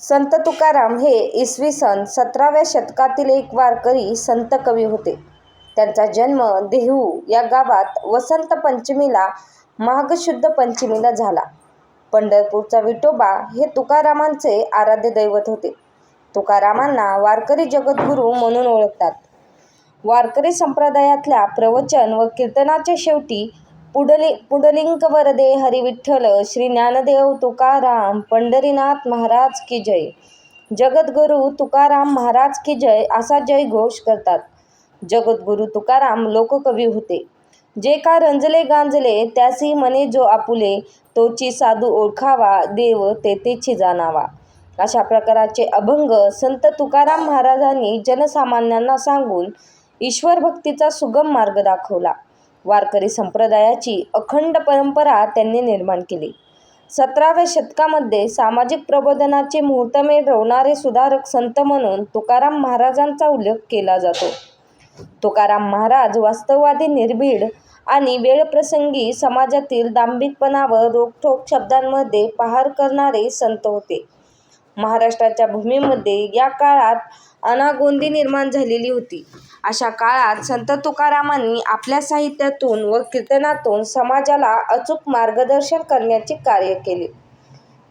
संत तुकाराम हे इसवी सन सतराव्या शतकातील एक वारकरी संत कवी होते. त्यांचा जन्म देहू या गावात वसंत पंचमीला माघ शुद्ध पंचमीला झाला. पंढरपूरचा विठोबा हे तुकारामांचे आराध्य दैवत होते. तुकारामांना वारकरी जगद्गुरू म्हणून ओळखतात. वारकरी संप्रदायातल्या प्रवचन व कीर्तनाच्या शेवटी पुडली पुडलिंग वरदे हरिविठ्ठल श्री ज्ञानदेव तुकाराम पंढरीनाथ महाराज की जय, जगद्गुरू तुकाराम महाराज की जय असा जय घोष करतात. जगद्गुरू तुकाराम लोककवी होते. जे का रंजले गांजले त्यासी मने जो आपुले, तोची साधू ओळखावा देव तेथेची जाणावा. अशा प्रकारचे अभंग संत तुकाराम महाराजांनी जनसामान्यांना सांगून ईश्वरभक्तीचा सुगम मार्ग दाखवला. वारकरी संप्रदायाची अखंड परंपरा त्यांनी निर्माण केली. सतराव्या शतकामध्ये सामाजिक प्रबोधनाचे मुहूर्तमेढ रोवणारे सुधारक संत म्हणून तुकाराम महाराजांचा उल्लेख केला जातो. तुकाराम महाराज वास्तववादी, निर्भीड आणि वेळप्रसंगी समाजातील दांभिकपणावर रोखठोक शब्दांमध्ये पहार करणारे संत होते. महाराष्ट्राच्या भूमीमध्ये या काळात अनागोंदी निर्माण झालेली होती. अशा काळात संत तुकारामांनी आपल्या साहित्यातून व कीर्तनातून समाजाला अचूक मार्गदर्शन करण्याचे कार्य केले.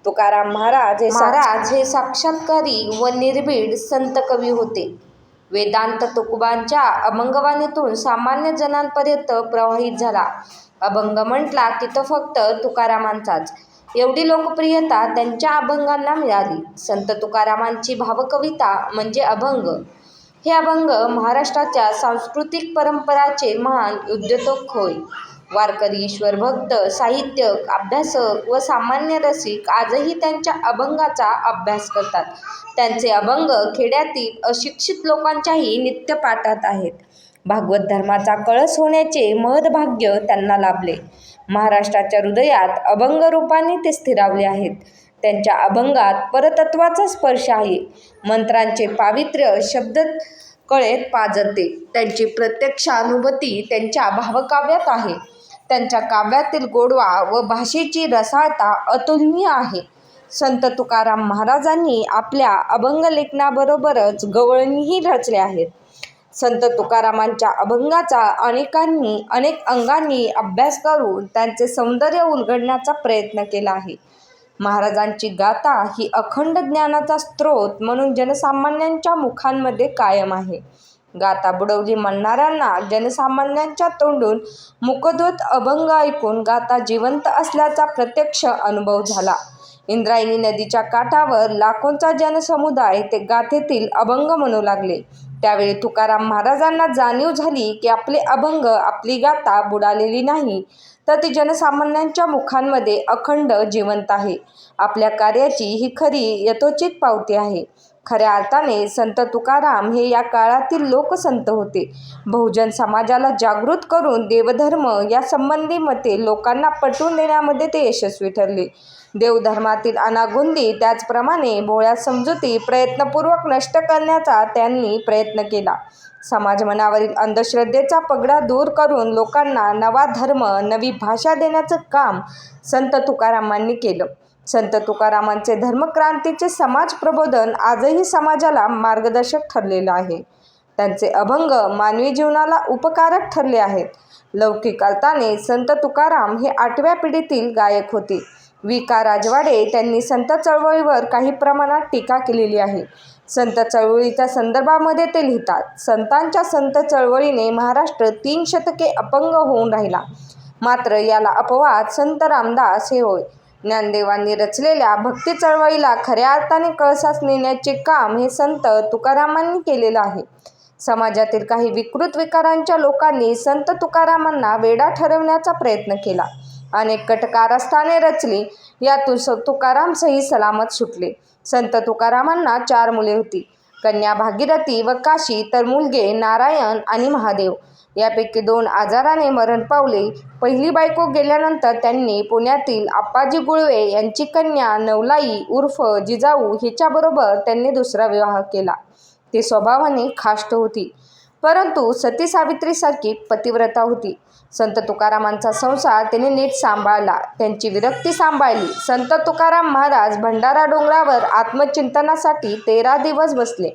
तुकाराम महाराज हे महाराज हे साक्षात्कारी व निर्भीड संत कवी होते. वेदांत तुकोबांच्या अभंगवाणीतून सामान्य जनांपर्यंत प्रवाहित झाला. अभंग म्हटला की तो फक्त तुकारामांचाच, एवढी लोकप्रियता त्यांच्या अभंगांना मिळाली. संत तुकारामांची भावकविता म्हणजे अभंग. हे अभंग महाराष्ट्राच्या सांस्कृतिक परंपराचे महान उद्योतक होय. वारकरी, ईश्वर भक्त साहित्यक अभ्यासक व सामान्य रसिक आजही त्यांच्या अभंगाचा अभ्यास करतात. त्यांचे अभंग खेड्यातील अशिक्षित लोकांच्याही नित्यपाठात आहेत. भागवत धर्माचा कळस होण्याचे महदभाग्य त्यांना लाभले. महाराष्ट्राच्या हृदयात अभंग रूपाने ते स्थिरावले आहेत. त्यांच्या अभंगात परतत्वाचा स्पर्श आहे. मंत्रांचे पावित्र्य शब्द कळेत पाजते त्यांची प्रत्यक्षानुभूती त्यांच्या भावकाव्यात आहे. त्यांच्या काव्यातील गोडवा व भाषेची रसाळता अतुलनीय आहे. संत तुकाराम महाराजांनी आपल्या अभंगलेखनाबरोबरच गवळणीही रचल्या आहेत. संत तुकारामांच्या अभंगाचा अनेकांनी अनेक अंगांनी अभ्यास करून त्यांचे सौंदर्य उलगडण्याचा प्रयत्न केला आहे. महाराजांची गाथा ही अखंड ज्ञानाचा स्रोत म्हणून जनसामान्यांच्या मुखांमध्ये कायम आहे. गाथा बुडवली म्हणणाऱ्यांना जनसामान्यांच्या तोंडून मुखोद्गत अभंग ऐकून गाथा जिवंत असल्याचा प्रत्यक्ष अनुभव झाला. इंद्रायणी नदीच्या काठावर लाखोंचा जनसमुदाय ते गाथेतील अभंग म्हणू लागले. त्यावेळी तुकाराम महाराजांना जाणीव झाली की आपले अभंग, आपली गाथा बुडालेली नाही, तर ती जनसामान्यांच्या मुखांमध्ये अखंड जिवंत आहे. आपल्या कार्याची ही खरी यथोचित पावती आहे. खऱ्या अर्थाने संत तुकाराम हे या काळातील लोकसंत होते. बहुजन समाजाला जागृत करून देवधर्म या संबंधी मते लोकांना पटवून देण्यामध्ये ते यशस्वी ठरले. देवधर्मातील अनागुंदी त्याचप्रमाणे भोळ्या समजुती प्रयत्नपूर्वक नष्ट करण्याचा त्यांनी प्रयत्न केला. समाजमनावरील अंधश्रद्धेचा पगडा दूर करून लोकांना नवा धर्म, नवी भाषा देण्याचं काम संत तुकारामांनी केलं. संत तुकारामांचे धर्मक्रांतीचे समाज प्रबोधन आजही समाजाला मार्गदर्शक ठरलेलं आहे. त्यांचे अभंग मानवी जीवनाला उपकारक ठरले आहेत. लौकिक अर्थाने संत तुकाराम हे आठव्या पिढीतील गायक होते. वि. का. राजवाडे त्यांनी संत चळवळीवर काही प्रमाणात टीका केलेली आहे. संत चळवळीच्या संदर्भामध्ये ते लिहितात, संतांच्या संत चळवळीने महाराष्ट्र तीन शतके अपंग होऊन राहिला. मात्र याला अपवाद संत रामदास हे होय. ज्ञानदेवांनी रचलेल्या भक्ती चळवळीला खऱ्या अर्थाने कळसास नेण्याचे काम हे संत तुकारामांनी केलेलं आहे. समाजातील काही विकृत विकारांच्या लोकांनी संत तुकारामांना वेडा ठरवण्याचा प्रयत्न केला. अनेक कट कारस्थाने रचली. यातून तुकाराम सही सलामत सुटले. संत तुकारामांना चार मुले होती. कन्या भागीरथी व काशी तर मुलगे नारायण आणि महादेव. यापैकी दोन आजाराने मरण पावले. पहिली बायको गेल्यानंतर त्यांनी पुण्यातील आप्पाजी गुळवे यांची कन्या नवलाई उर्फ जिजाऊ हिच्याबरोबर त्यांनी दुसरा विवाह केला. ती स्वभावाने खाष्ट होती, परंतु सती सावित्रीसारखी पतिव्रता होती. संत तुकारामांचा संसार त्यांनी नीट सांभाळला. त्यांची विरक्ती सांभाळली. संत तुकाराम महाराज भंडारा डोंगरावर आत्मचिंतनासाठी तेरा दिवस बसले.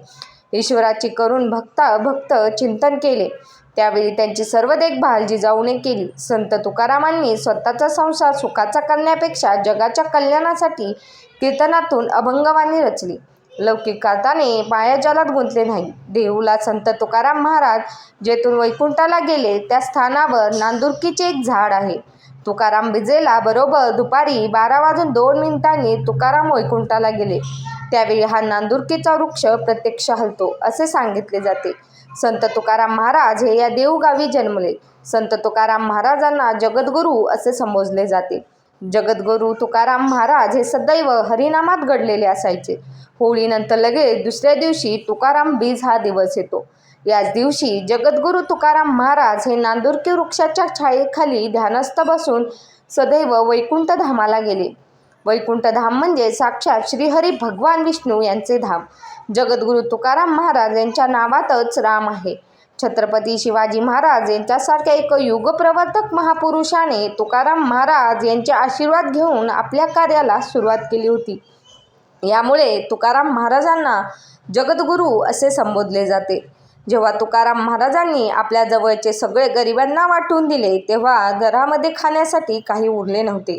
ईश्वराची करून भक्ता भक्त चिंतन केले. त्यावेळी त्यांची सर्व देखभाल जिजाऊने केली. संत तुकारामांनी स्वतःचा संसार सुखाचा करण्यापेक्षा जगाच्या कल्याणासाठी कीर्तनातून अभंगवाणी रचली. लौकिक अर्थाने मायाजालात गुंतले नाही. देहूला संत तुकाराम महाराज जेथून वैकुंठाला गेले त्या स्थानावर नांदुरकीचे एक झाड आहे. तुकाराम बिजेला बरोबर दुपारी बारा वाजून दोन मिनिटांनी तुकाराम वैकुंठाला गेले. त्यावेळी हा नांदुरकीचा वृक्ष प्रत्यक्ष हलतो असे सांगितले जाते. संत तुकाराम महाराज हे या देवगावी जन्मले. संत तुकाराम महाराजांना जगद्गुरू असे संबोधले जाते. जगद्गुरू तुकाराम महाराज हे सदैव हरिनामात घडलेले असायचे. होळीनंतर लगेच दुसऱ्या दिवशी तुकाराम बीज हा दिवस येतो. याच दिवशी जगद्गुरू तुकाराम महाराज हे नांदुरकी वृक्षाच्या छायेखाली ध्यानस्थ बसून सदैव वैकुंठ धामाला गेले. वैकुंठ धाम म्हणजे साक्षात श्रीहरी भगवान विष्णू यांचे धाम. जगद्गुरू तुकाराम महाराज यांच्या नावातच राम आहे. छत्रपती शिवाजी महाराज यांच्यासारख्या एक युगप्रवर्तक महापुरुषाने तुकाराम महाराज यांचे आशीर्वाद घेऊन आपल्या कार्याला सुरुवात केली होती. यामुळे तुकाराम महाराजांना जगद्गुरू असे संबोधले जाते. जेव्हा तुकाराम महाराजांनी आपल्या जवळचे सगळे गरिबांना वाटून दिले तेव्हा घरामध्ये खाण्यासाठी काही उरले नव्हते.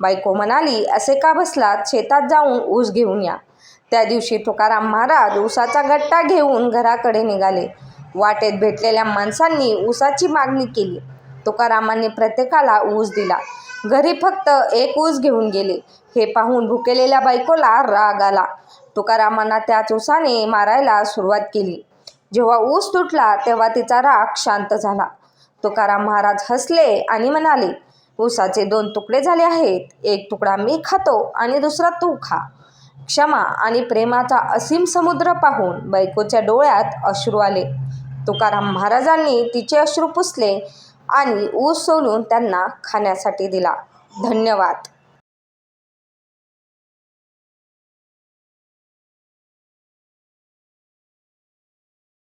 बायको म्हणाली असे का बसलात? शेतात जाऊन ऊस घेऊन या. त्या दिवशी तुकाराम महाराज ऊसाचा गट्टा घेऊन घराकडे निघाले. वाटेत भेटलेल्या माणसांनी ऊसाची मागणी केली. तुकारामांनी प्रत्येकाला ऊस दिला. घरी फक्त एक ऊस घेऊन गेले. हे पाहून भुकेलेल्या बायकोला राग आला. तुकारामांना त्याच ऊसाने मारायला सुरुवात केली. जेव्हा ऊस तुटला तेव्हा तिचा राग शांत झाला. तुकाराम महाराज हसले आणि म्हणाले ऊसाचे दोन तुकडे झाले आहेत. एक तुकडा मी खातो आणि दुसरा तू खा. क्षमा आणि प्रेमाचा असीम समुद्र पाहून बायकोच्या डोळ्यात अश्रू आले. तुकाराम महाराजांनी तिचे अश्रू पुसले आणि ऊस सोलून त्यांना खाण्यासाठी दिला. धन्यवाद.